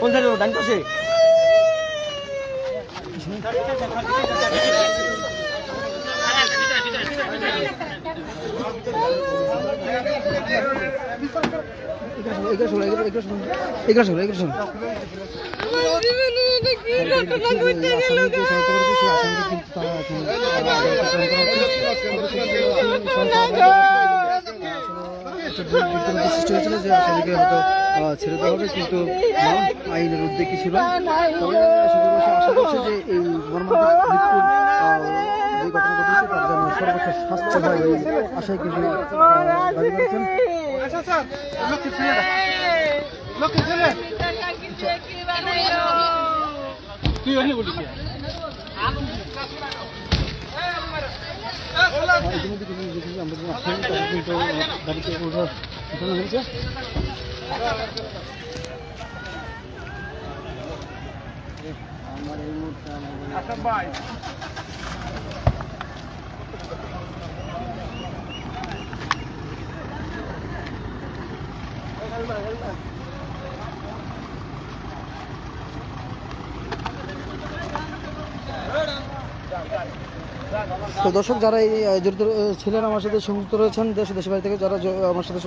কোন সাইডে ডান পাশে? এগুলো শোনো এগুলো শোনো এগুলো শোনো এগুলো শোনো সৃষ্টি হয়েছিল যে আসামিকে হয়তো ছেড়ে দেওয়া হবে কিন্তু আইনের উদ্যোগী ছিল আশা করছে যে এই হয় আশায় কিন্তু দাবি করেছেন দেখেছি আমরা যে আসামি তারা কিন্তু গাড়িতে ওঠার ঘটনা হয়েছে আমার এই মুহূর্তে আমার তো দর্শক, যারা এই জড়িত ছিলেন আমার সাথে, সংযুক্ত রয়েছেন, দেশ দেশের বাড়ি থেকে যারা আমার সাথে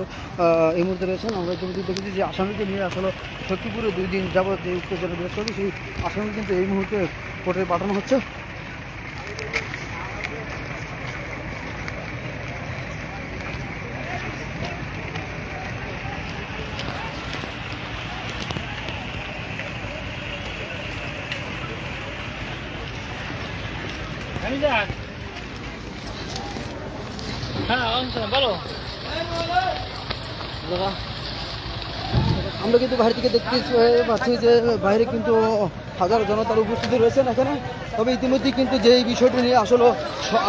এই মুহূর্তে রয়েছেন, আমরা ইতিমধ্যে দেখেছি যে আসামিকে নিয়ে আসলে সত্যিপুরে দুই দিন যাবত যে উত্তেজনা বিরাজ করে সেই আসামি কিন্তু এই মুহূর্তে কোর্টে পাঠানো হচ্ছে। আমরা কিন্তু বাইরে থেকে দেখতে পাচ্ছি যে বাইরে কিন্তু হাজার জনতার উপস্থিতি রয়েছেন এখানে? তবে ইতিমধ্যে কিন্তু যেই বিষয়টি নিয়ে আসলে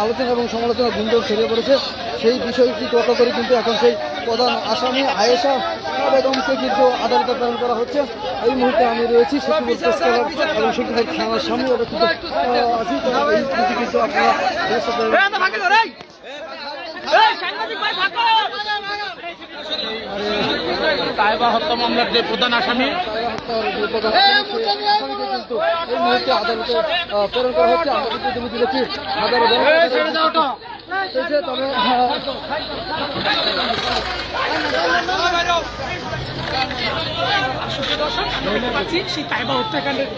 আলোচনা এবং সমালোচনা গুঞ্জন ছড়িয়ে পড়েছে, সেই বিষয়টি তত করে কিন্তু এখন সেই প্রধান আসামি আয়েশা বেগমকে কিন্তু আদালতে প্রেরণ করা হচ্ছে। এই মুহূর্তে আমি রয়েছি এবং থানার সামনে। ওরা কিন্তু আছি। কিন্তু আপনারা হত্যা মামলার যে প্রধান আসামি এই মুহূর্তে আদালতে প্রেরণ করা হচ্ছে। আমরা কিন্তু দেখছি চলছে, তবে সেই তাইবা হত্যাকাণ্ডের